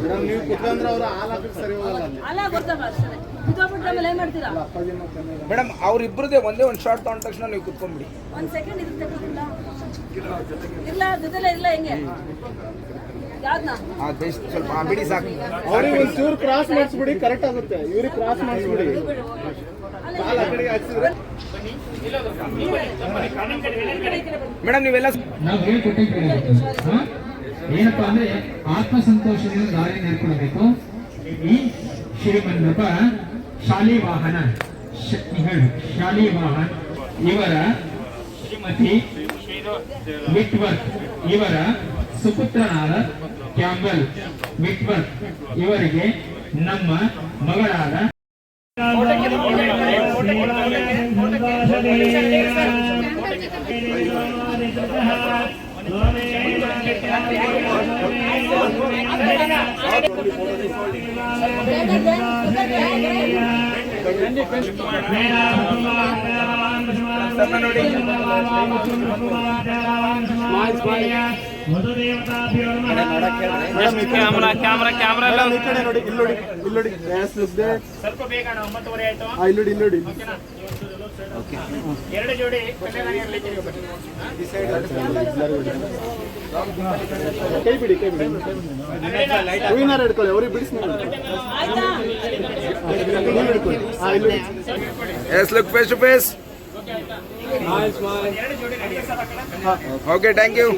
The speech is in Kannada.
ಮೇಡಮ್ ನೀವು ಕುತ್ಕೊಂಡ್ರೆ ಅವ್ರ ಸರಿ ಮೇಡಮ್ ಅವ್ರಿಬ್ರದೇ ಒಂದೇ ಒಂದು ಶಾರ್ಟ್ ತಗೊಂಡ ತಕ್ಷಣ ನೀವು ಕುತ್ಕೊಂಡ್ಬಿಡಿ. ಇಲ್ಲ ಇಲ್ಲ ಸ್ವಲ್ಪ ಬಿಡಿ ಸಾಕು. ಅವ್ರಿಗೆ ಒಂದು ಕ್ರಾಸ್ ಮಾಡಿಸ್ಬಿಡಿ ಕರೆಕ್ಟ್ ಆಗುತ್ತೆ. ಇವ್ರಿಗೆ ಕ್ರಾಸ್ ಮಾಡಿಸ್ಬಿಡಿ. ಹಾಕ್ಸಿದ್ರೆ. ಮೇಡಮ್, ನೀವೆಲ್ಲ ನಾವು? ಏನಪ್ಪಾ ಅಂದ್ರೆ ಆತ್ಮಸಂತೋಷದಿಂದ ದಾರಿ ನಡ್ಕೊಳ್ಬೇಕು ಈ ಶ್ರೀಮಂತಪ್ಪ ಶಾಲಿ ವಾಹನ ಶಾಲಿ ವಾಹನ್, ಇವರ ಶ್ರೀಮತಿ ವಿಟ್ವರ್ತ್, ಇವರ ಸುಪುತ್ರನಾದ ಕ್ಯಾಂಬಲ್ ವಿಟ್ವರ್ತ್, ಇವರಿಗೆ ನಮ್ಮ ಮಗಳಾದ ಕ್ಯಾಮ್ರಾ ಕ್ಯಾಮ್ರಾ ಕ್ಯಾಮ್ರಾ ಎಲ್ಲ ಈ ಕಡೆ ನೋಡಿ ಇಲ್ಲಿ ನೋಡಿ ಇಲ್ಲಿ ನೋಡಿ ಗ್ಯಾಸ್ ನುಗ್ದೆ ಸ್ವಲ್ಪ ಬೇಗ ಅಣ್ಣ, ಒಂಬತ್ತುವರೆ ಆಯ್ತು ಇಲ್ಲಿ ನೋಡಿ ಇಲ್ಲಿ ನೋಡಿ ಎರಡು ಜೋಡಿ ಕೈ ಬಿಡಿ ಕೈ ಬಿಡಿ ಹೂವಿನಾರ ಹಿಡ್ಕೊಳ್ಳಿ ಅವ್ರಿಗೆ ಬಿಡಿಸಿ ಆಯ್ತಾ? ನೀವು ಹಿಡ್ಕೊಳ್ಳಿ yes look face to face okay thank you